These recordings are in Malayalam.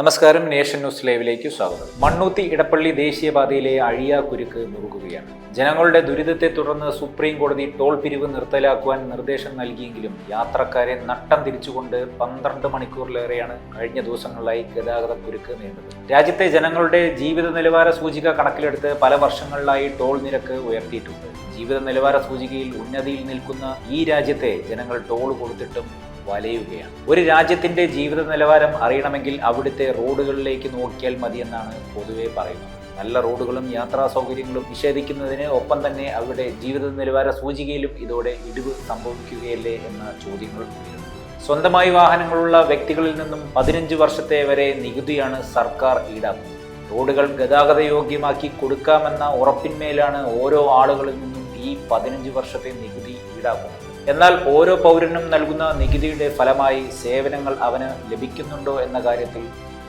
നമസ്കാരം നേഷൻ ന്യൂസ് ലൈവിലേക്ക് സ്വാഗതം. മണ്ണൂത്തി ഇടപ്പള്ളി ദേശീയപാതയിലെ അഴിയാ കുരുക്ക് മുറുകുകയാണ് ജനങ്ങളുടെ ദുരിതത്തെ തുടർന്ന് സുപ്രീം കോടതി ടോൾ പിരിവ് നിർത്തലാക്കുവാൻ നിർദ്ദേശം നൽകിയെങ്കിലും യാത്രക്കാരെ നട്ടം തിരിച്ചുകൊണ്ട് പന്ത്രണ്ട് മണിക്കൂറിലേറെയാണ് കഴിഞ്ഞ ദിവസങ്ങളിലായി ഗതാഗത കുരുക്ക് നേരിടുന്നത് രാജ്യത്തെ ജനങ്ങളുടെ ജീവിത നിലവാര സൂചിക കണക്കിലെടുത്ത് പല വർഷങ്ങളിലായി ടോൾ നിരക്ക് ഉയർത്തിയിട്ടുണ്ട്. ജീവിത നിലവാര സൂചികയിൽ ഉന്നതിയിൽ നിൽക്കുന്ന ഈ രാജ്യത്തെ ജനങ്ങൾ ടോൾ കൊടുത്തിട്ടും വലയുകയാണ്. ഒരു രാജ്യത്തിന്റെ ജീവിത നിലവാരം അറിയണമെങ്കിൽ അവിടുത്തെ റോഡുകളിലേക്ക് നോക്കിയാൽ മതിയെന്നാണ് പൊതുവെ പറയുന്നത്. നല്ല റോഡുകളും യാത്രാ സൗകര്യങ്ങളും നിഷേധിക്കുന്നതിന് ഒപ്പം തന്നെ അവരുടെ ജീവിത നിലവാര സൂചികയിലും ഇതോടെ ഇടിവ് സംഭവിക്കുകയല്ലേ എന്ന ചോദ്യങ്ങൾ ഉയരുന്നു. സ്വന്തമായി വാഹനങ്ങളുള്ള വ്യക്തികളിൽ നിന്നും പതിനഞ്ച് വർഷത്തെ വരെ നികുതിയാണ് സർക്കാർ ഈടാക്കുന്നത്. റോഡുകൾ ഗതാഗത യോഗ്യമാക്കി കൊടുക്കാമെന്ന ഉറപ്പിന്മേലാണ് ഓരോ ആളുകളിൽ നിന്നും ഈ പതിനഞ്ച് വർഷത്തെ നികുതി ഈടാക്കുന്നത്. എന്നാൽ ഓരോ പൗരനും നൽകുന്ന നികുതിയുടെ ഫലമായി സേവനങ്ങൾ അവന് ലഭിക്കുന്നുണ്ടോ എന്ന കാര്യത്തിൽ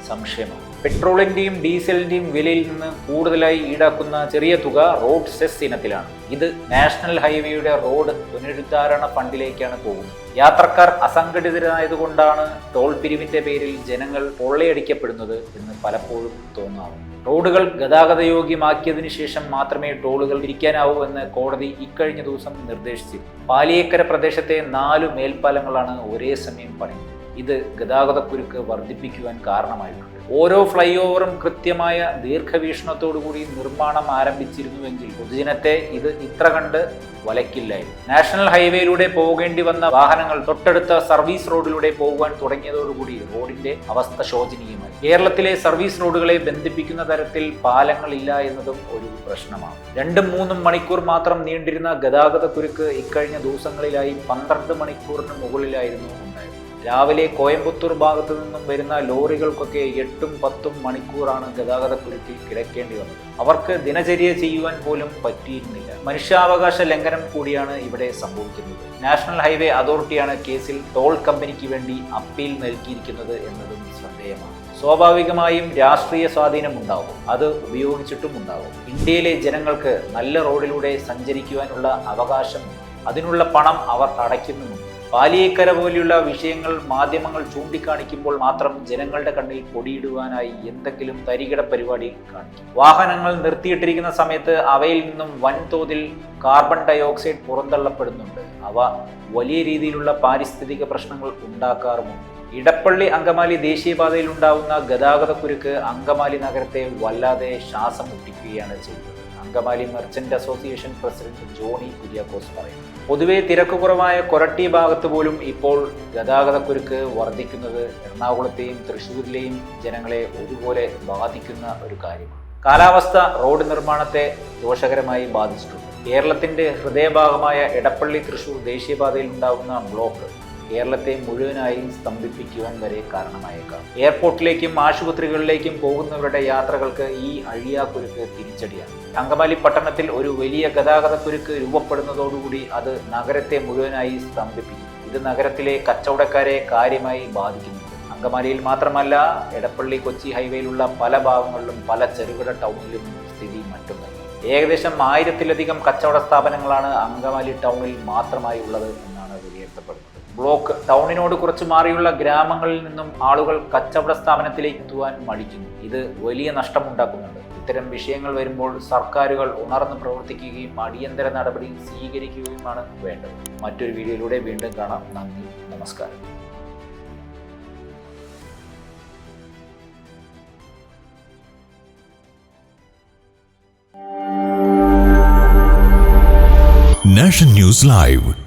സംശയമാണ്. പെട്രോളിന്റെയും ഡീസലിന്റെയും വിലയിൽ നിന്ന് കൂടുതലായി ഈടാക്കുന്ന ചെറിയ തുക റോഡ് സെസ് ഇനത്തിലാണ്. ഇത് നാഷണൽ ഹൈവേയുടെ റോഡ് പുനരുദ്ധാരണ ഫണ്ടിലേക്കാണ് പോകുന്നത്. യാത്രക്കാർ അസംഘടിതരായതുകൊണ്ടാണ് ടോൾ പിരിവിന്റെ പേരിൽ ജനങ്ങൾ പൊള്ളയടിക്കപ്പെടുന്നത് എന്ന് പലപ്പോഴും തോന്നാറുണ്ട്. റോഡുകൾ ഗതാഗത യോഗ്യമാക്കിയതിനു ശേഷം മാത്രമേ ടോളുകൾ ഇരിക്കാനാവൂ എന്ന് കോടതി ഇക്കഴിഞ്ഞ ദിവസം നിർദ്ദേശിച്ചു. പാലിയേക്കര പ്രദേശത്തെ നാലു മേൽപ്പാലങ്ങളാണ് ഒരേ സമയം പണിയുന്നത്. ഇത് ഗതാഗതക്കുരുക്ക് വർദ്ധിപ്പിക്കുവാൻ കാരണമായിട്ടുണ്ട്. ഓരോ ഫ്ലൈ ഓവറും കൃത്യമായ ദീർഘവീക്ഷണത്തോടുകൂടി നിർമ്മാണം ആരംഭിച്ചിരുന്നുവെങ്കിൽ പൊതുജനത്തെ ഇത് ഇത്ര കണ്ട് വലയ്ക്കില്ലായിരുന്നു നാഷണൽ ഹൈവേയിലൂടെ പോകേണ്ടി വന്ന വാഹനങ്ങൾ തൊട്ടടുത്ത സർവീസ് റോഡിലൂടെ പോകുവാൻ തുടങ്ങിയതോടുകൂടി റോഡിന്റെ അവസ്ഥ ശോചനീയമായി. കേരളത്തിലെ സർവീസ് റോഡുകളെ ബന്ധിപ്പിക്കുന്ന തരത്തിൽ പാലങ്ങളില്ല എന്നതും ഒരു പ്രശ്നമാണ്. രണ്ടും മൂന്നും മണിക്കൂർ മാത്രം നീണ്ടിരുന്ന ഗതാഗത കുരുക്ക് ഇക്കഴിഞ്ഞ ദിവസങ്ങളിലായി പന്ത്രണ്ട് മണിക്കൂറിന് മുകളിലായിരുന്നു രാവിലെ കോയമ്പത്തൂർ ഭാഗത്തു നിന്നും വരുന്ന ലോറികൾക്കൊക്കെ എട്ടും പത്തും മണിക്കൂറാണ് ഗതാഗത കുരുക്കിൽ കിടക്കേണ്ടി വന്നത്. അവർക്ക് ദിനചര്യ ചെയ്യുവാൻ പോലും പറ്റിയിരുന്നില്ല. മനുഷ്യാവകാശ ലംഘനം കൂടിയാണ് ഇവിടെ സംഭവിക്കുന്നത്. നാഷണൽ ഹൈവേ അതോറിറ്റിയാണ് കേസിൽ ടോൾ കമ്പനിക്ക് വേണ്ടി അപ്പീൽ നൽകിയിരിക്കുന്നത് എന്നതും ശ്രദ്ധേയമാണ്. സ്വാഭാവികമായും രാഷ്ട്രീയ സ്വാധീനം ഉണ്ടാവും. അത് ഉപയോഗിച്ചിട്ടും ഉണ്ടാവും. ഇന്ത്യയിലെ ജനങ്ങൾക്ക് നല്ല റോഡിലൂടെ സഞ്ചരിക്കുവാനുള്ള അവകാശം അതിനുള്ള പണം അവർ അടയ്ക്കുന്നുമുണ്ട്. പാലിയേക്കര പോലെയുള്ള വിഷയങ്ങൾ മാധ്യമങ്ങൾ ചൂണ്ടിക്കാണിക്കുമ്പോൾ മാത്രം ജനങ്ങളുടെ കണ്ണിൽ പൊടിയിടുവാനായി എന്തെങ്കിലും തരികിട പരിപാടി കാണിക്കും. വാഹനങ്ങൾ നിർത്തിയിട്ടിരിക്കുന്ന സമയത്ത് അവയിൽ നിന്നും വൻതോതിൽ കാർബൺ ഡയോക്സൈഡ് പുറന്തള്ളപ്പെടുന്നുണ്ട്. അവ വലിയ രീതിയിലുള്ള പാരിസ്ഥിതിക പ്രശ്നങ്ങൾ ഉണ്ടാക്കാറുമുണ്ട്. ഇടപ്പള്ളി അങ്കമാലി ദേശീയപാതയിൽ ഉണ്ടാവുന്ന ഗതാഗതക്കുരുക്ക് അങ്കമാലി നഗരത്തെ വല്ലാതെ ശ്വാസം മുട്ടിക്കുകയാണ് ചെയ്തത് Angamaly merchant association president Johny Kuriakose പറയുന്നു. പൊതുവെ തിരക്ക് കുറവായ കൊരട്ടി ഭാഗത്ത് പോലും ഇപ്പോൾ ഗതാഗതക്കുരുക്ക് വർദ്ധിക്കുന്നത് എറണാകുളത്തെയും തൃശ്ശൂരിലെയും ജനങ്ങളെ ഒരുപോലെ ബാധിക്കുന്ന ഒരു കാര്യമാണ്. കാലാവസ്ഥ റോഡ് നിർമ്മാണത്തെ ദോഷകരമായി ബാധിച്ചിട്ടുണ്ട്. കേരളത്തിന്റെ ഹൃദയഭാഗമായ എടപ്പള്ളി തൃശൂർ ദേശീയപാതയിൽ ഉണ്ടാകുന്ന ബ്ലോക്ക് കേരളത്തെ മുഴുവനായും സ്തംഭിപ്പിക്കുവാൻ വരെ കാരണമായേക്കാം. എയർപോർട്ടിലേക്കും ആശുപത്രികളിലേക്കും പോകുന്നവരുടെ യാത്രകൾക്ക് ഈ അഴിയാക്കുരുക്ക് തിരിച്ചടിയാണ്. അങ്കമാലി പട്ടണത്തിൽ ഒരു വലിയ ഗതാഗതക്കുരുക്ക് രൂപപ്പെടുന്നതോടുകൂടി അത് നഗരത്തെ മുഴുവനായി സ്തംഭിപ്പിക്കും. ഇത് നഗരത്തിലെ കച്ചവടക്കാരെ കാര്യമായി ബാധിക്കുന്നു. അങ്കമാലിയിൽ മാത്രമല്ല എടപ്പള്ളി കൊച്ചി ഹൈവേയിലുള്ള പല ഭാഗങ്ങളിലും പല ചെറുകിട ടൗണിലും സ്ഥിതി മറ്റും ഏകദേശം ആയിരത്തിലധികം കച്ചവട സ്ഥാപനങ്ങളാണ് അങ്കമാലി ടൗണിൽ മാത്രമായി ഉള്ളത് ബ്ലോക്ക് ടൗണിനോട് കുറച്ച് മാറിയുള്ള ഗ്രാമങ്ങളിൽ നിന്നും ആളുകൾ കച്ചവട സ്ഥാപനത്തിലേക്ക് എത്തുവാൻ മടിക്കുന്നു. ഇത് വലിയ നഷ്ടമുണ്ടാക്കുന്നുണ്ട്. ഇത്തരം വിഷയങ്ങൾ വരുമ്പോൾ സർക്കാരുകൾ ഉണർന്ന് പ്രവർത്തിക്കുകയും അടിയന്തര നടപടി സ്വീകരിക്കുകയുമാണ് വേണ്ടത്. മറ്റൊരു വീഡിയോയിലൂടെ വീണ്ടും കാണാം. നന്ദി. നമസ്കാരം. Nation news live.